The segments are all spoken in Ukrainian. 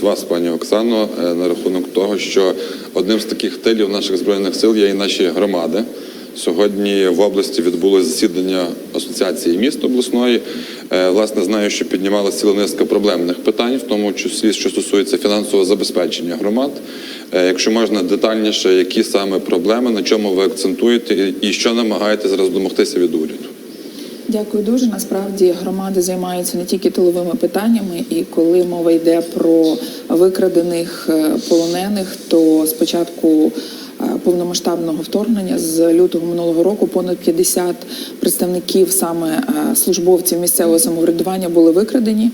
вас, пані Оксано, е, на рахунок того, що одним з таких тилів наших збройних сил є і наші громади. Сьогодні в області відбулося засідання асоціації міст обласної. Е, Власне, знаю, що піднімалася ціла низка проблемних питань, в тому числі, що стосується фінансового забезпечення громад. Е, Якщо можна детальніше, які саме проблеми, на чому ви акцентуєте і що намагаєтесь зараз домогтися від уряду? Дякую дуже. Насправді громади займаються не тільки тиловими питаннями, і коли мова йде про викрадених е, полонених, то спочатку е, повномасштабного вторгнення з лютого минулого року понад 50 представників саме е, службовців місцевого самоврядування були викрадені.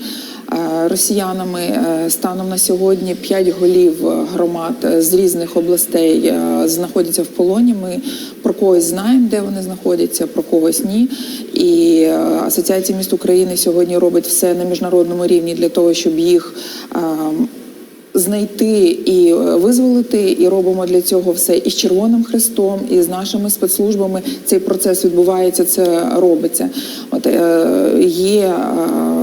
Е, Росіянами Е, станом на сьогодні п'ять голів е, громад з різних областей знаходяться в полоні. Ми про когось знаємо, де вони знаходяться, про когось ні. І Асоціація міст України сьогодні робить все на міжнародному рівні для того, щоб їх знайти і визволити. І робимо для цього все і з Червоним Хрестом, і з нашими спецслужбами. Цей процес відбувається, це робиться. От є. е,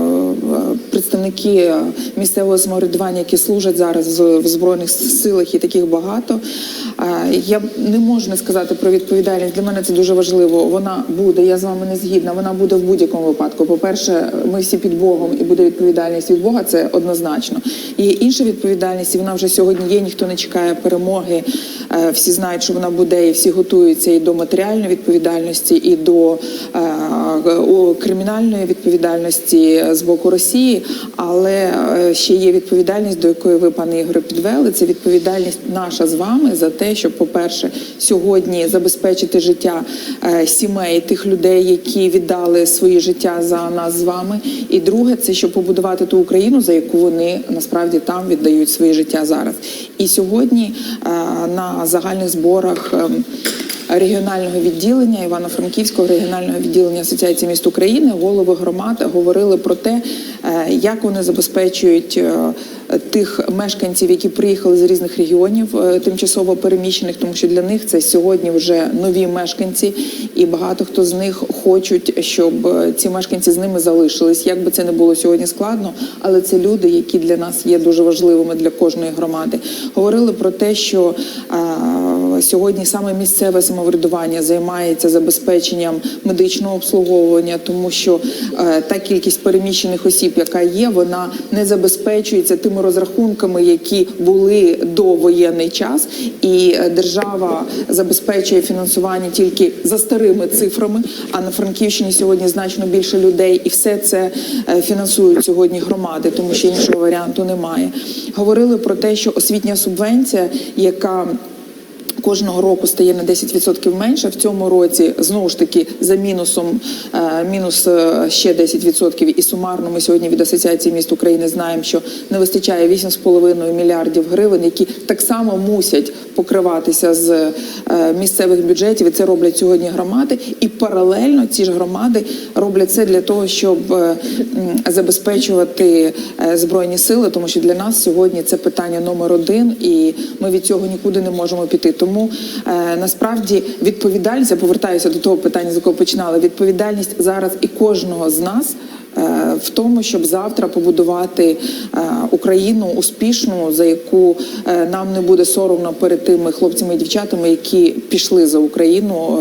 Представники місцевого самоврядування, які служать зараз в збройних силах, і таких багато. Я не можу не сказати про відповідальність. Для мене це дуже важливо. Вона буде. Я з вами не згідна. Вона буде в будь-якому випадку. По перше, ми всі під Богом, і буде відповідальність від Бога. Це однозначно. Є інша відповідальність, і вона вже сьогодні є. Ніхто не чекає перемоги. Е, Всі знають, що вона буде, і всі готуються і до матеріальної відповідальності, і до е, кримінальної відповідальності з боку Росії. Але е, ще є відповідальність, до якої ви, пане Ігоре, підвели. Це відповідальність наша з вами за те, щоб, по-перше, сьогодні забезпечити життя е, сімей тих людей, які віддали свої життя за нас з вами. І друге, це щоб побудувати ту Україну, за яку вони насправді там віддають своє життя зараз. І сьогодні е, на загальних зборах. Регіонального відділення Івано-Франківського регіонального відділення Асоціації міст України голови громад говорили про те, е, як вони забезпечують е, тих мешканців, які приїхали з різних регіонів е, тимчасово переміщених, тому що для них це сьогодні вже нові мешканці, і багато хто з них хочуть, щоб ці мешканці з ними залишились. Як би це не було сьогодні складно, але це люди, які для нас є дуже важливими для кожної громади. Говорили про те, що сьогодні саме місцеве самоврядування займається забезпеченням медичного обслуговування, тому що е, та кількість переміщених осіб, яка є, вона не забезпечується тими розрахунками, які були до воєнний час, і е, держава забезпечує фінансування тільки за старими цифрами. А на Франківщині сьогодні значно більше людей, і все це е, фінансують сьогодні громади, тому що іншого варіанту немає. Говорили про те, що освітня субвенція, яка Кожного року стає на 10% менше. В цьому році знову ж таки за мінусом е, мінус е, ще 10%. І сумарно ми сьогодні від асоціації міст України знаємо, що не вистачає 8,5 мільярдів гривень, які так само мусять покриватися з е, місцевих бюджетів. І це роблять сьогодні громади. І паралельно ці ж громади роблять це для того, щоб забезпечувати збройні сили, тому що для нас сьогодні це питання номер один, і ми від цього нікуди не можемо піти. Тому е, насправді відповідальність, я повертаюся до того питання, з якого починали. Відповідальність зараз і кожного з нас. Е, В тому, щоб завтра побудувати е, Україну успішну, за яку е, нам не буде соромно перед тими хлопцями і дівчатами, які пішли за Україну,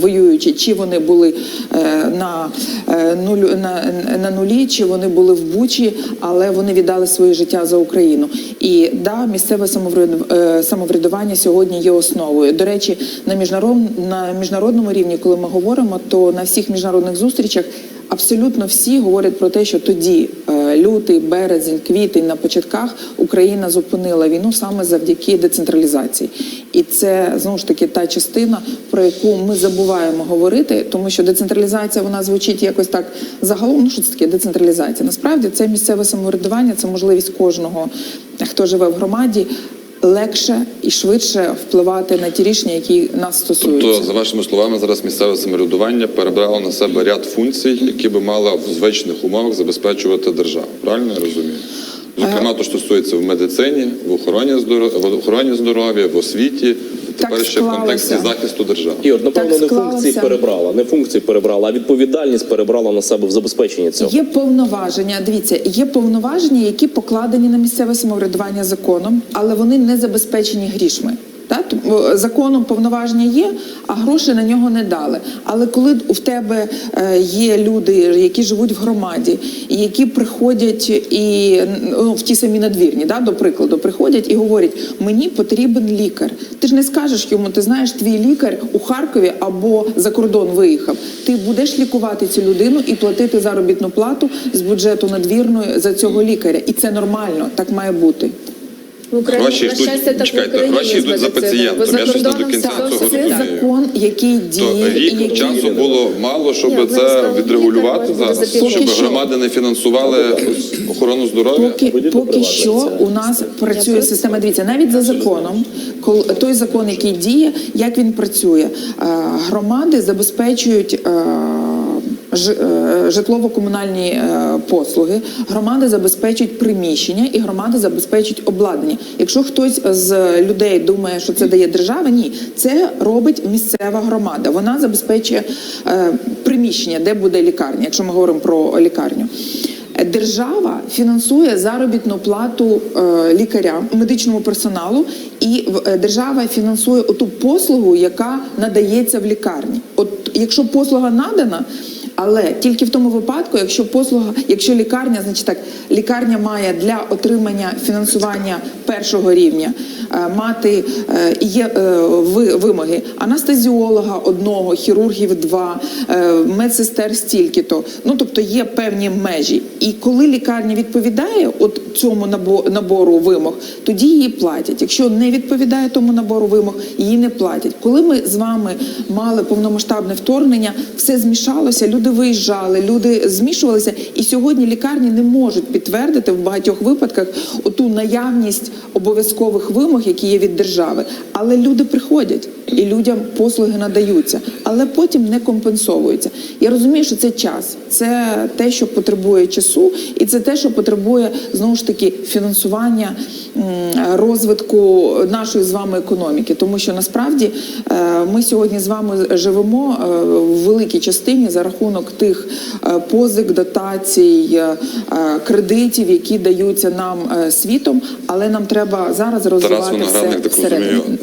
воюючи, чи вони були на, нулю, на, на нулі, чи вони були в Бучі, але вони віддали своє життя за Україну. І да, місцеве самовряд- самоврядування сьогодні є основою. До речі, на міжнародному на міжнародному рівні, коли ми говоримо, то на всіх міжнародних зустрічах. Абсолютно всі говорять про те, що тоді е, лютий, березень, квітень на початках Україна зупинила війну саме завдяки децентралізації, і це знову ж таки та частина, про яку ми забуваємо говорити, тому що децентралізація вона звучить якось так загалом. Ну що це таке децентралізація? Насправді це місцеве самоврядування, це можливість кожного, хто живе в громаді. Легше і швидше впливати на ті рішення, які нас стосуються. Тобто, за вашими словами, зараз місцеве самоврядування перебрало на себе ряд функцій, які би мала в звичних умовах забезпечувати держава. Правильно я розумію? Зокрема, то що стосується в медицині, в охороні здоров'я, в охороні здоров'я, в освіті, Так тепер ще в контексті захисту держави. Ігор, напевно, Так не функції перебрала, не функції перебрала, а відповідальність перебрала на себе в забезпеченні цього. Є повноваження. Дивіться, є повноваження, які покладені на місцеве самоврядування законом, але вони не забезпечені грішми. Законом повноваження є, а гроші на нього не дали. Але коли в тебе е, є люди, які живуть в громаді, і які приходять і ну, в ті самі надвірні, да, до прикладу, приходять і говорять: мені потрібен лікар. Ти ж не скажеш йому, ти знаєш, твій лікар у Харкові або за кордон виїхав. Ти будеш лікувати цю людину і платити заробітну плату з бюджету надвірної за цього лікаря. І це нормально, так має бути. В Україні Гроші йдуть- щастя так в чекайте, Україні гроші йдуть за пацієнтом. Я щось не до кінця цього розумію. Закон, який діє, рік який часу було мало, щоб Ні, це відрегулювати зараз, щоб що. громади не фінансували охорону здоров'я. Поки, поки що у нас працює система. Дивіться, навіть за законом, коли той закон, який діє, як він працює, громади забезпечують. Е, Житлово-комунальні е, послуги, громади забезпечують приміщення і громади забезпечують обладнання. Якщо хтось з людей думає, що це дає держава, ні, це робить місцева громада. Вона забезпечує е, приміщення, де буде лікарня, якщо ми говоримо про лікарню. Держава фінансує заробітну плату лікарям, медичному персоналу, і держава фінансує оту послугу, яка надається в лікарні. От якщо послуга надана. Але тільки в тому випадку, якщо послуга, якщо лікарня, значить так, лікарня має для отримання фінансування першого рівня е, мати е, є е, вимоги анестезіолога одного, хірургів два, медсестер стільки-то. Ну тобто є певні межі. І коли лікарня відповідає от цьому набо- набору вимог, тоді її платять. Якщо не відповідає тому набору вимог, її не платять. Коли ми з вами мали повномасштабне вторгнення, все змішалося, люди виїжджали, люди змішувалися, і сьогодні лікарні не можуть підтвердити в багатьох випадках оту наявність обов'язкових вимог, які є від держави. Але люди приходять і людям послуги надаються, але потім не компенсовуються. Я розумію, що це час, це те, що потребує часу, і це те, що потребує знову ж таки фінансування розвитку нашої з вами економіки, тому що насправді е, ми сьогодні з вами живемо е, в великій частині за рахунок тих е, позик, дотацій, е, е, кредитів, які даються нам світом, але нам треба зараз розвиватися всередині.